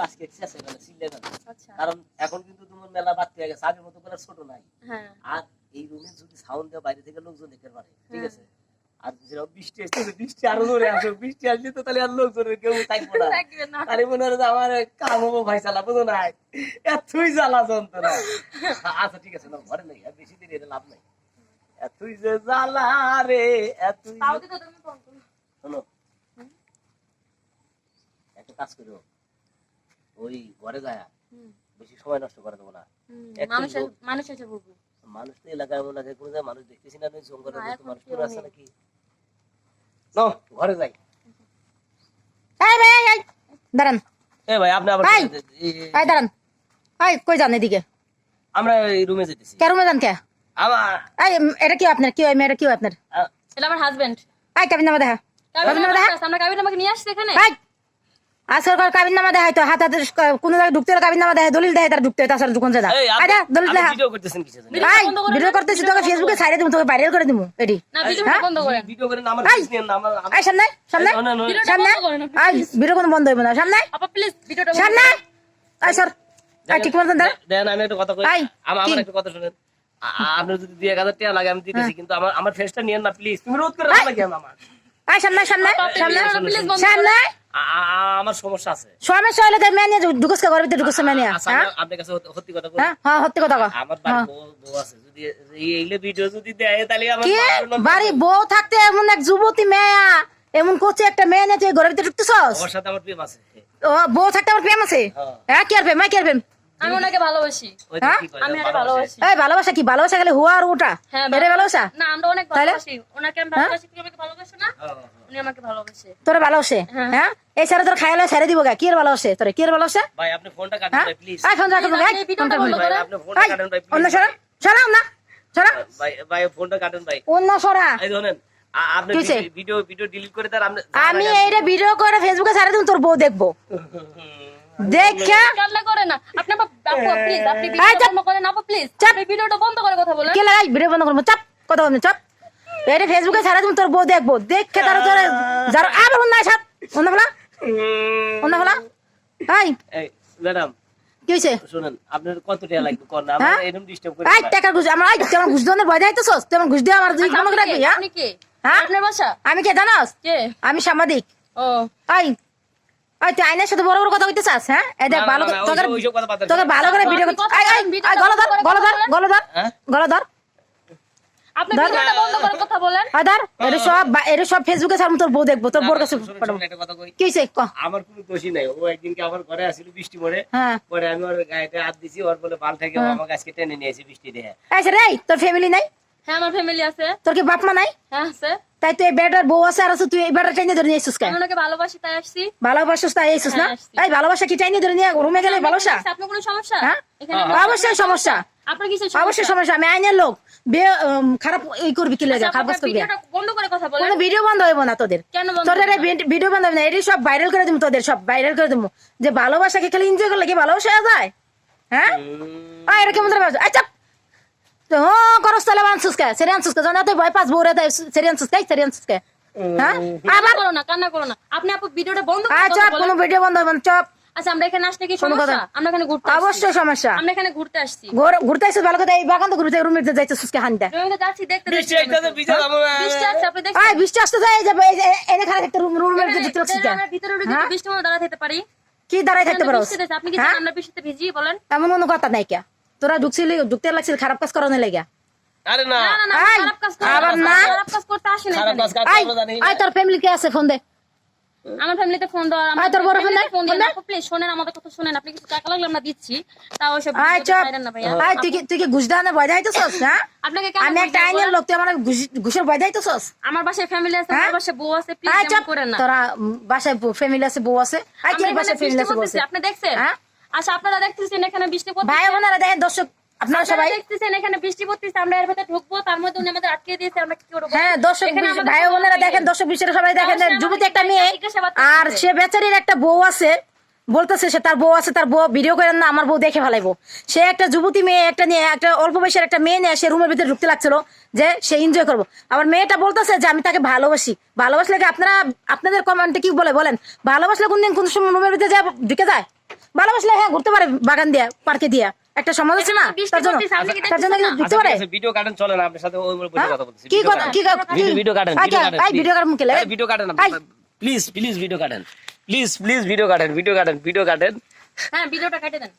আজকে শেষ হয়ে গেল গেল। আচ্ছা। কারণ এখন কিন্তু তোমার মেলা বাদ হয়ে গেছে আগের মতো করে ছোট নাই। হ্যাঁ। আর এই রুমে যদি সাউন্ড দেওয়া বাইরে থেকে লোকজন দেখতে পারে ঠিক হ্যাঁ। আছে? আর বৃষ্টি আসছে বৃষ্টি আরও জোরে আসে। বৃষ্টি আসলে তো তাহলে আর লোকজনের কেউ থাকব না। না। আরে মনে হয় আমার কাম হব ভাই চালা বুঝো নাই? এতই জ্বালা যন্ত্রণা। আচ্ছা ঠিক আছে না ঘরে নেই আর বেশি দিন এটা লাভ নাই। এতই যে জ্বালা রে এতই শোনো। একটা কাজ করো ওই ঘরে যায়। বেশি সময় নষ্ট করে দেবো না। মানুষ এসে বলব মানুষ তো এলাকায় এমন লাগে কোনো মানুষ দেখতেছি না মানুষ আছে নাকি? নো ঘরে যাই। এই ভাই এই, এই, দাঁড়ান। এ ভাই আপনি আবার এই- এই- এই দাঁড়ান। এই কই যান এদিকে? আমরা এই রুমে যেতেছি। কে রুমে যান কে? আমার এই এটা কি আপনার? কি মেয়েটা কি আপনার? এটা আমার হাজবেন্ড এই কাবিন নামা দেখা। কাবিন নামা দেখা? আমরা কাবিন আমাকে নিয়ে আসছি এখানে? আজকাল কার কাবিন নামা দেখায় তো হাত হাতে কোনো জায়গায় ঢুকতে হলে কাবিন নামা দেখায় দলিল দেখায় তার ঢুকতে হয় তাছাড়া আরে দলিল আপনি দেখা ভিডিও করতেছেন কিসের জন্য? ভিডিও করে করতেছি তোকে ফেসবুকে করে। ছাইড়ে দিব তোকে ভাইরাল করে দিব এডি না ভিডিও হ্যাঁ? বন্ধ করেন ভিডিও করেন আমার এই! নিয়ে না, আমার আমার- সামনে সামনে সামনে এই ভিডিও কোনো বন্ধ হইব না সামনে আপা প্লিজ ভিডিওটা সামনে। এই সর এই ঠিক মতন দাঁড়া দেন আমি একটা কথা কই আমার আমার একটা কথা শুনেন আপনার যদি দুই এক হাজার টাকা লাগে আমি হ্যাঁ। দিতেছি কিন্তু আমার আমার ফেসটা নিয়েন না প্লিজ তুমি রোধ করে রাখো কেন আমার এই সামনে সামনে সামনে। ভিডিওটা প্লিজ বন্ধ সামনে। আ- আ- আ- আমার সমস্যা আছে। সমস্যা হলে তো মেয়ে ঘরের ভিতরে ঢুকছে মেয়ে হ্যাঁ? আমি আপনার কাছে সত্যি- সত্যি কথা হ্যাঁ হ্যাঁ সত্যি কথা আমার হ্যাঁ। বাড়ি বউ- বউ আছে যদি এইলে ভিডিও যদি দেয় তাহলে আমার কি? বাড়ির লোক- বাড়ি বউ থাকতে এমন এক যুবতী মেয়া এমন করছে একটা মেয়ে নিয়ে তুই ঘরের ভিতরে ঢুকতেছস? ওর সাথে আমার প্রেম আছে। ও বউ থাকতে আমার প্রেম আছে? হ্যাঁ। হ্যাঁ কি আর প্রেম? কি আর প্রেম? আমি ওনাকে ভালোবাসি। হ্যাঁ? কি আমি ওনাকে ভালোবাসি। এই ভালোবাসা কি? ভালোবাসা গেলে হুয়া আর ওটা ভালোবাসা? না আমরা অনেক ভালোবাসি। ওনাকে আমি ভালোবাসি তুমি আমাকে ভালোবাসো না। উনি আমাকে ভালোবাসে। তোর ভালোবাসে? হ্যাঁ। এই সারা তোর খাইলে ছেড়ে দিব গা। কি আর ভালোবাসে? তোর কি আর ভালোবাসে? ভাই আপনি ফোনটা কাটেন ভাই প্লিজ এই ফোন রাখো ভাই ফোনটা বন্ধ বন্ধ। আপনি ফোনটা কাটেন ভাই অন্য প্লিজ সরা না। সরা ভাই ভাই ফোনটা কাটেন ভাই। অন্য সরা। এই ধরেন আপনি ভিডিও ভিডিও ডিলিট করে আমি এইটা ভিডিও করে ফেসবুকে ছাড়ে দিন তোর বউ দেখব। দেখা? কান্না করে না? আপনি আপু প্লিজ আপনি বন্ধ করেন আপু প্লিজ আপনি ভিডিওটা বন্ধ করে কথা বলেন। কে লাগাই ভিডিও বন্ধ করব। চাপ। কথা বলব চাপ। এটা ফেসবুকে ছাড়া তুমি তোর বউ দেখব। দেখে তারা তোর যারা আবার অন্য সাপ অন্য বলা অন্য বলা হাই ম্যাডাম। কি হয়েছে শুনেন আপনার কত টাকা লাগবে কোন না? হ্যাঁ? আমার এরকম ডিস্টার্ব করে এই টাকার ঘুষ আমার এই তোমার ঘুষ দেওয়ার ভয় যাইতেছস তোমার ঘুষ দিয়ে আমার দুই রাখবি হ্যাঁ? আপনি কে? হ্যাঁ? আপনার বাসা? আমি কে জানাস? কে? আমি সাংবাদিক। ও। এই তুই আইনের সাথে বড় বড় কথা কইতে চাস হ্যাঁ? এই দেখ না, না, ভালো তোকে ওইসব- ওইসব কথা বাদ দেন। তোকে ভালো করে ভিডিও কথা এই এই বলেন, ভিডিওটা এই, গলা ধর গলা ধর গলা ধর হ্যাঁ? গলা ধর। আপনি ভিডিওটা বন্ধ করে কথা বলেন। আয় এটা সব এটা সব ফেসবুকে ছাড়বো তোর বউ দেখব তোর না, কাছে পাঠাবো শুনুন, একটা কথা কই। কি হয়েছে ক? আমার কোনো দোষী নাই ও একদিনকে আমার ঘরে আসছিল বৃষ্টি পড়ে হ্যাঁ। পরে আমি ওর গায়েতে হাত দিছি ওর বলে বাল থেকে ও আমাকে আজকে টেনে নিয়েছে বৃষ্টি দেখে এই রে তোর ফ্যামিলি নাই? হ্যাঁ আমার ফ্যামিলি আছে। তোর কি বাপ মা নাই? হ্যাঁ আছে। তাই তুই এই বেটার বউ আছে আর আছে তুই এই বেটার টাইনে ধরে নিয়ে এসছিস কেন ওনাকে ভালোবাসি তাই আসছি। ভালোবাসিস তাই এসছিস না? হ্যাঁ, আসছি। এই ভালোবাসা কি টাইনে ধরে নিয়ে রুমে গেলে ভালোবাসা? আপনার কোনো সমস্যা? হ্যাঁ? এখানে অবশ্যই সমস্যা। আপনার অবশ্যই সমস্যা। আমি আইনের লোক। বে খারাপ ই করবি কি লাগে? খারাপ কাজ করবি? বন্ধ করে কথা কোনো ভিডিও বন্ধ হইব না তোদের। কেন তোদের ভিডিও বন্ধ হবে না। এটি সব ভাইরাল করে দিব তোদের সব ভাইরাল করে দিব। যে ভালোবাসাকে খালি এনজয় করলে কি ভালোবাসা যায়? হ্যাঁ? আ এটা কেমন ধরে ভাবছ আচ্ছা তো করস তাহলে আনছিস কে সেরে আনছিস কে জানা তুই ভয় পাস বউরে তাই সেরে আনছিস কে সেরে আনছিস কে হ্যাঁ আবার করো না কান্না করো না। আপনি আপু ভিডিওটা বন্ধ করে আচ্ছা কোনো ভিডিও বন্ধ হবে চপ। আচ্ছা আমরা এখানে আসলে কি সমস্যা? আমরা এখানে ঘুরতে আসছি। অবশ্যই সমস্যা। আমরা এখানে ঘুরতে আসছি। ঘুর- ঘুরতে আসছিস ভালো কথা এই বাগান তো ঘুরতে রুমে যাইতেছিস কে হানতে। জমিতে যাচ্ছি দেখতে বৃষ্টি যাব বৃষ্টি আসছে আপনি দেখছেন? আয় বৃষ্টি আসতে যায় যে এই এনে খারাপ একটা রুম রুমের আমরা ভিতরে ঢুকে হ্যাঁ? বৃষ্টির মধ্যে দাঁড়াতে পারি। কি দাঁড়াই থাকতে পারো? আপনি কি হ্যাঁ? জানেন আমরা বৃষ্টিতে ভিজি বলেন। এমন কোনো কথা নাই কে? তোরা ঢুকছিলি ঢুকতে লাগছিল খারাপ কাজ করানো লেগে আরে না। না না না আয়, খারাপ কাজ করতে আবার না। খারাপ কাজ করতে আসে না খারাপ এখানে। কাজ কাজ আয় করব জানি আয় তোর ফ্যামিলি কে আছে ফোন দে। আমার ফ্যামিলিতে ফোন দেওয়ার আমার তোর বড় ফোন ফোন ফোন দিয়ে প্লিজ শোনেন আমাদের কথা শোনেন আপনি কিছু টাকা লাগলে আমরা দিচ্ছি। তাও ওইসব আয় ভিডিওতে চপ। ছাইড়েন না ভাইয়া। আয় তুই কি তুই কি ঘুষ দানে ভয় যাইতেছস হ্যাঁ? আপনাকে আমি একটা বলব আইনের বলেন? লোক তুই আমার ঘুষের ভয় আমার বাসায় ফ্যামিলি আছে হ্যাঁ? আমার বাসায় বউ আছে প্লিজ এমন করেন না। তোরা বাসায় ফ্যামিলি আছে বউ আছে। আয় কি বাসায় ফ্যামিলি বৃষ্টি আছে বউ আছে? আপনি দেখছেন? হ্যাঁ? আচ্ছা আপনারা দেখতেছেন এখানে বৃষ্টি পড়তেছে? ভাই দেখেন দর্শক আপনারা সবাই। দেখতেছেন এখানে বৃষ্টি পড়তেছে আমরা এর ভেতরে ঢুকবো তার মধ্যে উনি আমাদের আটকে দিয়েছে আমরা কি করব? হ্যাঁ দর্শক ভাই দেখেন দর্শক বিশ্বের সবাই দেখেন যুবতী একটা মেয়ে আর সে বেচারির একটা বউ আছে বলতেছে সে তার বউ আছে তার বউ ভিডিও করেন না আমার বউ দেখে ফেলাইবো। সে একটা যুবতী মেয়ে একটা নিয়ে একটা অল্প বয়সের একটা মেয়ে নিয়ে সে রুমের ভিতরে ঢুকতে লাগছিল যে সে এনজয় করব। আবার মেয়েটা বলতেছে যে আমি তাকে ভালোবাসি। ভালোবাসলে কি আপনারা আপনাদের কমেন্টে কি বলে? বলেন ভালোবাসলে কোনদিন কোন সময় রুমের ভিতরে যায় ঢুকে যায়? ভালোবাসলে হ্যাঁ ঘুরতে পারে বাগান দিয়া পার্কে দিয়া। একটা সমাজ আছে না? তার জন্য তার জন্য ঘুরতে পারে। ভিডিও গার্ডেন চলে না আপনার সাথে ওই বসে হ্যাঁ? কথা বলতেছি। কি ভিডিও কথা কি কথা ভিডিও গার্ডেন ভিডিও গার্ডেন মুখে video garden. Please please video garden please please video garden video garden video garden হ্যাঁ ভিডিওটা কেটে দেন।